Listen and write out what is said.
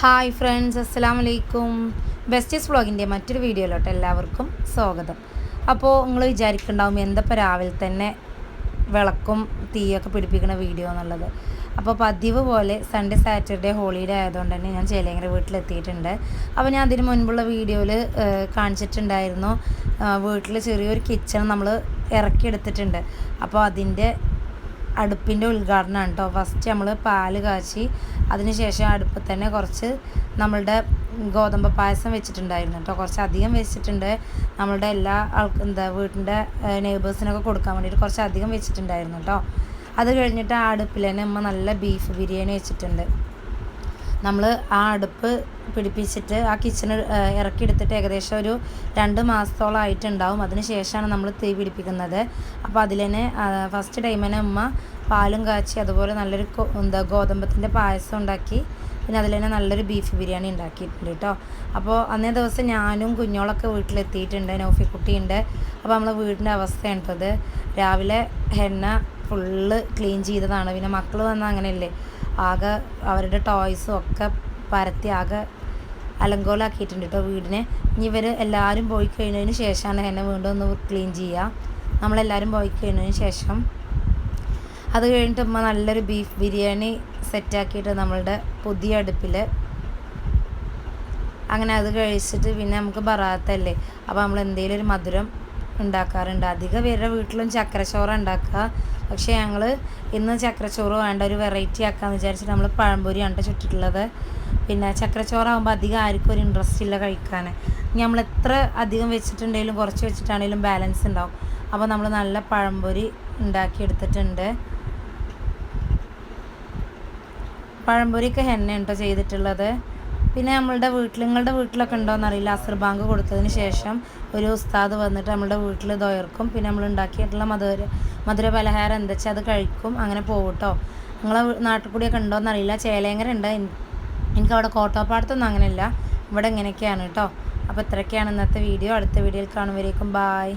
Hi friends അസ്സാം വലൈക്കും besties വ്ളോഗിന്റെ മറ്റൊരു വീഡിയോയിലോട്ട് എല്ലാവർക്കും സ്വാഗതം. അപ്പോൾ നിങ്ങൾ വിചാരിക്കുന്നുണ്ടാവും എന്തപ്പോൾ രാവിലെ തന്നെ വിളക്കും തീയൊക്കെ പിടിപ്പിക്കുന്ന വീഡിയോ എന്നുള്ളത്. അപ്പോൾ പതിവ് പോലെ സൺഡേ സാറ്റർഡേ ഹോളിഡേ ആയതുകൊണ്ട് തന്നെ ഞാൻ ചേലേങ്കര വീട്ടിലെത്തിയിട്ടുണ്ട്. അപ്പോൾ ഞാൻ അതിന് മുൻപുള്ള വീഡിയോയിൽ കാണിച്ചിട്ടുണ്ടായിരുന്നു. വീട്ടിൽ ചെറിയൊരു കിച്ചൺ നമ്മൾ ഇറക്കിയെടുത്തിട്ടുണ്ട്. അപ്പോൾ അതിന്റെ അടുപ്പിന്റെ ഉദ്ഘാടനമാണ് കേട്ടോ ഫസ്റ്റ് നമ്മൾ പാൽ കാച്ചി അതിനുശേഷം അടുപ്പിൽ തന്നെ കുറച്ച് നമ്മളുടെ ഗോതമ്പ് പായസം വെച്ചിട്ടുണ്ടായിരുന്നു കേട്ടോ കുറച്ച് അധികം വെച്ചിട്ടുണ്ട്. നമ്മളുടെ എല്ലാ ആൾക്ക് എന്താ വീട്ടിന്റെ നെയ്ബേഴ്സിനൊക്കെ കൊടുക്കാൻ വേണ്ടിയിട്ട് കുറച്ച് അധികം വെച്ചിട്ടുണ്ടായിരുന്നു കേട്ടോ അത് കഴിഞ്ഞിട്ട് ആ അടുപ്പിൽ തന്നെ അമ്മ നല്ല ബീഫ് ബിരിയാണി വെച്ചിട്ടുണ്ട്. നമ്മൾ ആ അടുപ്പ് പിടിപ്പിച്ചിട്ട് ആ കിച്ചൺ ഇറക്കിയെടുത്തിട്ട് ഏകദേശം ഒരു രണ്ട് മാസത്തോളം ആയിട്ടുണ്ടാവും. അതിന് ശേഷമാണ് നമ്മൾ തീ പിടിപ്പിക്കുന്നത്. അപ്പോൾ അതിൽ തന്നെ ഫസ്റ്റ് ടൈം തന്നെ ഉമ്മ പാലും കാച്ചി അതുപോലെ നല്ലൊരു എന്താ ഗോതമ്പത്തിന്റെ പായസം ഉണ്ടാക്കി. പിന്നെ അതിൽ തന്നെ നല്ലൊരു ബീഫ് ബിരിയാണി ഉണ്ടാക്കിയിട്ടുണ്ട് കേട്ടോ അപ്പോൾ അന്നേ ദിവസം ഞാനും കുഞ്ഞോളൊക്കെ വീട്ടിലെത്തിയിട്ടുണ്ട് നൗഫിക്കുട്ടിയുണ്ട്. അപ്പോൾ നമ്മളെ വീടിന്റെ അവസ്ഥയാണ് കേട്ടത് രാവിലെ ഹെന്ന ഫുള്ള് ക്ലീൻ ചെയ്തതാണ്. പിന്നെ മക്കൾ വന്നാൽ അങ്ങനെയല്ലേ? ആകെ അവരുടെ ടോയ്സും ഒക്കെ പരത്തി ആകെ അലങ്കോലാക്കിയിട്ടുണ്ട് കേട്ടോ വീടിനെ. ഇനി ഇവർ എല്ലാവരും പോയി കഴിഞ്ഞതിന് ശേഷമാണ് എന്നെ വീണ്ടും ഒന്ന് ക്ലീൻ ചെയ്യുക നമ്മളെല്ലാവരും പോയി കഴിഞ്ഞതിന് ശേഷം അത് കഴിഞ്ഞിട്ട് ഉമ്മ നല്ലൊരു ബീഫ് ബിരിയാണി സെറ്റാക്കിയിട്ട് നമ്മളുടെ പുതിയ അടുപ്പിൽ അങ്ങനെ അത് കഴിച്ചിട്ട് പിന്നെ നമുക്ക് ബറാത്തല്ലേ? അപ്പോൾ നമ്മൾ എന്തെങ്കിലും ഒരു മധുരം ഉണ്ടാക്കാറുണ്ട്. അധികം പേരുടെ വീട്ടിലും ചക്കരച്ചോറ് ഉണ്ടാക്കുക. പക്ഷേ ഞങ്ങൾ ഇന്ന് ചക്കരച്ചോറ് വേണ്ട ഒരു വെറൈറ്റി ആക്കാമെന്ന് വിചാരിച്ചിട്ട് നമ്മൾ പഴംപൊരിയാണ് ട്ടോ ചുട്ടിട്ടുള്ളത് പിന്നെ ചക്കരച്ചോറാകുമ്പോൾ അധികം ആർക്കും ഒരു ഇൻട്രസ്റ്റ് ഇല്ല കഴിക്കാൻ നമ്മൾ എത്ര അധികം വെച്ചിട്ടുണ്ടെങ്കിലും കുറച്ച് വെച്ചിട്ടാണെങ്കിലും ബാലൻസ് ഉണ്ടാവും അപ്പോൾ നമ്മൾ നല്ല പഴംപൊരി ഉണ്ടാക്കിയെടുത്തിട്ടുണ്ട്. പഴംപൊരിയൊക്കെ ഹെന്ന കേട്ടോ ചെയ്തിട്ടുള്ളത്. പിന്നെ നമ്മളുടെ വീട്ടിൽ നിങ്ങളുടെ വീട്ടിലൊക്കെ ഉണ്ടോയെന്ന് അറിയില്ല. അസർ ബാങ്ക് കൊടുത്തതിന് ശേഷം ഒരു ഉസ്താദ് വന്നിട്ട് നമ്മളുടെ വീട്ടിൽ ദോയർക്കും പിന്നെ നമ്മൾ ഉണ്ടാക്കിയിട്ടുള്ള മധുര മധുര പലഹാരം എന്താ വെച്ചാൽ അത് കഴിക്കും. അങ്ങനെ പോകും നിങ്ങളെ നാട്ടിൽ കൂടിയൊക്കെ ഉണ്ടോയെന്ന് അറിയില്ല. ചേലേങ്കര ഉണ്ട്. എനിക്ക് അവിടെ കോട്ടോപ്പാടത്തൊന്നും അങ്ങനെയല്ല. ഇവിടെ ഇങ്ങനെയൊക്കെയാണ് കേട്ടോ. അപ്പോൾ ഇത്രയൊക്കെയാണ് ഇന്നത്തെ വീഡിയോ. അടുത്ത വീഡിയോയിൽ കാണുമ്പോഴേക്കും ബായ്